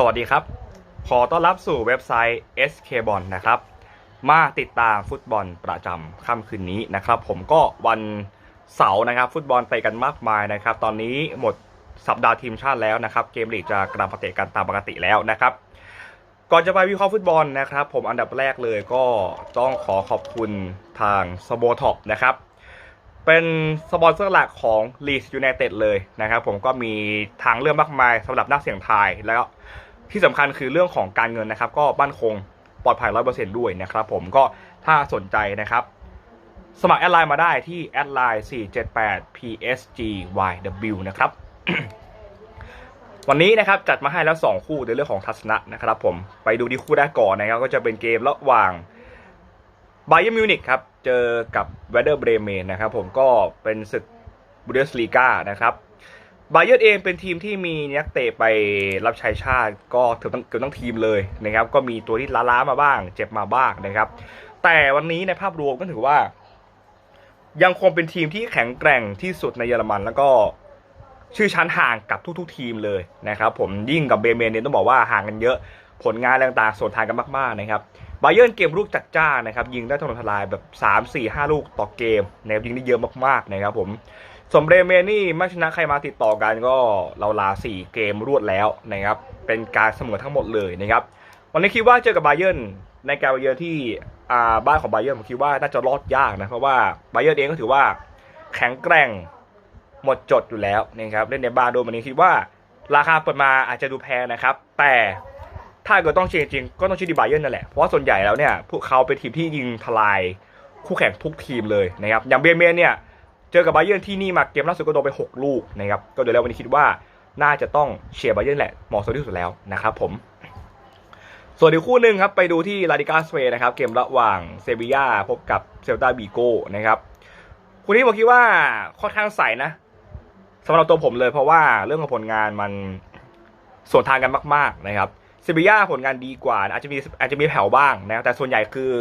สวัสดีครับ ขอต้อนรับสู่เว็บไซต์ SK b o l นะครับ มาติดตามฟุตบอลประจำค่ำคืนนี้นะครับ ผมก็วันเสาร์นะครับ ฟุตบอลไปกันมากมายนะครับ ตอนนี้หมดสัปดาห์ทีมชาติแล้วนะครับ เกมลีกจะกลับมาเตะกันตามปกติแล้วนะครับ ก่อนจะไปวิเคราะห์ฟุตบอลนะครับ ผมอันดับแรกเลยก็ต้องขอขอบคุณทางสโบท็อปนะครับ เป็นสปอนเซอร์หลักของ Leeds United เลยนะครับ ผมก็มีทางเลือกมากมายสำหรับนักเสี่ยงทายแล้ว ที่สำคัญคือเรื่องของการเงินนะครับ ก็มั่นคงปลอดภัย100%ด้วยนะครับผมก็ถ้าสนใจนะครับ สมัครแอดไลน์มาได้ที่แอดไลน์478 psgyw นะครับวันนี้นะครับจัดมาให้แล้ว 2 คู่ในเรื่องของทัศนะนะครับผมไปดูที่คู่แรกก่อนนะครับก็จะเป็นเกมระหว่างไบเ e อร์มิวนิกครับเจอกับเวเดอร์เบรเมนนะครับผมก็เป็นศึกบูเดสลีกานะครับ ไบเ e อร์เองเป็นทีมที่มีนักเตะไปรับใช้ชาติก็ถือต้งเกือบทั้งทีมเลยนะครับ ก็มีตัวที่ล้าๆมาบ้าง เจ็บมาบ้างนะครับ แต่วันนี้ในภาพรวมก็ถือว่า ยังคงเป็นทีมที่แข็งแกร่งที่สุดในเยอรมัน แล้วก็ชื่อชั้นห่างกับทุกๆ ทีมเลยนะครับ ผมยิ่งกับเบเมนเนี่ยต้องบอกว่าห่างกันเยอะ ผลงานต่างๆส่วนทางกันมากๆนะครับบาเยิร์เกมลูกจัดจ้านนะครับยิงได้ถล่มทลายแบบ 3 4 5 ลูกต่อเกมนะครับยิงได้เยอะมากๆนะครับผม สมเบรเมนี่ไม่ชนะใครมาติดต่อกันก็เราลา 4 เกมรวดแล้วนะครับ เป็นการเสมอทั้งหมดเลยนะครับ วันนี้คิดว่าเจอกับบาเยิร์นในการบเยิร์นที่บ้านของบาเยิร์นผมคิดว่าน่าจะรอดยากนะ เพราะว่าบาเยิร์นเองก็ถือว่าแข็งแกร่งหมดจดอยู่แล้วนะครับเล่นในบ้านโดยวันนี้คิดว่าราคาเปิดมาอาจจะดูแพงนะครับ แต่ถ้าเกิดต้องเชียร์จริงก็ต้องเชียร์ดีบาเยิร์นนั่นแหละเพราะว่าส่วนใหญ่แล้วเนี่ยพวกเขาเป็นทีมที่ยิงทลายคู่แข่งทุกทีมเลยนะครับอย่างเบรเมนเนี่ย เจอกับไบเยิร์ที่นี่มาเกมล่าสุดก็โดนไป 6 ลูกนะครับก็เดี๋ยวแล้ววันนี้คิดว่าน่าจะต้องเชียร์ไบเยิร์แหละเหมาะสมที่สุดแล้วนะครับผม ส่วนอีกคู่หนึ่งครับไปดูที่ลาดิกาสเปนนะครับเกมระหว่างเซบียาพบกับเซลตาบีโกนะครับคู่นี้ผมคิดว่าค่อนข้างใสนะสำหรับตัวผมเลยเพราะว่าเรื่องของผลงานมันส่วนทางกันมากๆนะครับเซบียาผลงานดีกว่าอาจจะมีอาจจะมีแผ่วบ้างนะแต่ส่วนใหญ่คือ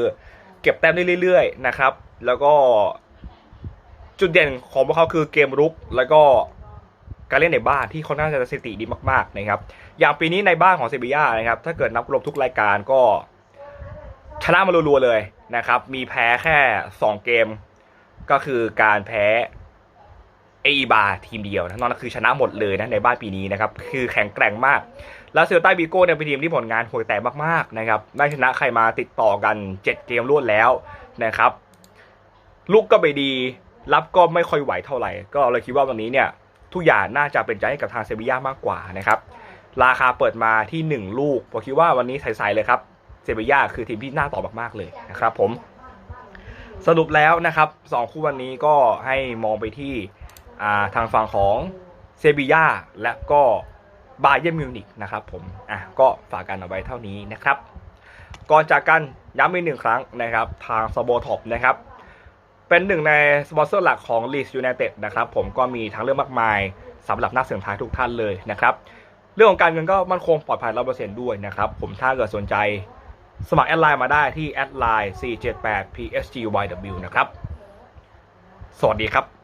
เก็บแต้มได้เรื่อย ๆ นะครับ แล้วก็ จุดเด่นของพวกเขาคือเกมรุกแล้วก็การเล่นในบ้านที่ค่อนข้างจะสถิติดีมากๆนะครับ อย่างปีนี้ในบ้านของเซบียานะครับ ถ้าเกิดนับรวมทุกรายการก็ชนะมารัวๆเลยนะครับ มีแพ้แค่ 2 เกม ก็คือการแพ้เอีบาทีมเดียวนะนอกนั้นคือชนะหมดเลยนะในบ้านปีนี้นะครับ คือแข็งแกร่งมาก แล้วเซลต้าบีโก้เนี่ยเป็นทีมที่ผลงานห่วยแตกมากๆนะครับ ได้ชนะใครมาติดต่อกัน 7 เกมรวดแล้วนะครับลูกก็ไปดี รับก็ไม่ค่อยไหวเท่าไหร่ ก็เลยคิดว่าวันนี้เนี่ยทุกอย่างน่าจะเป็นใจให้กับทางเซบีย่ามากกว่านะครับราคาเปิดมาที่ 1 ลูกผมคิดว่าวันนี้ใสๆเลยครับเซบีย่าคือทีมที่น่าต่อมากๆเลยนะครับผมสรุปแล้วนะครับสองคู่วันนี้ก็ให้มองไปที่าทางฝั่งของเซบีย่าและก็บาเย r n m มิวนิกนะครับผมอะก็ฝากกันเอาไว้เท่านี้นะครับ ก่อนจากกันย้ำอีกหนึ่งครั้งนะครับ ทางสโบท็อปนะครับ เป็นหนึ่งในสปอนเซอร์หลักของ Leeds United นะครับผมก็มีทางเลือกมากมายสำหรับนักเสี่ยงทายทุกท่านเลยนะครับเรื่องของการเงินก็มั่นคงปลอดภัยร้อเปอร์เซ็นต์ด้วยนะครับผมถ้าเกิดสนใจสมัครแอดไลน์มาได้ที่แอดไลน์478 psgyw นะครับ สวัสดีครับ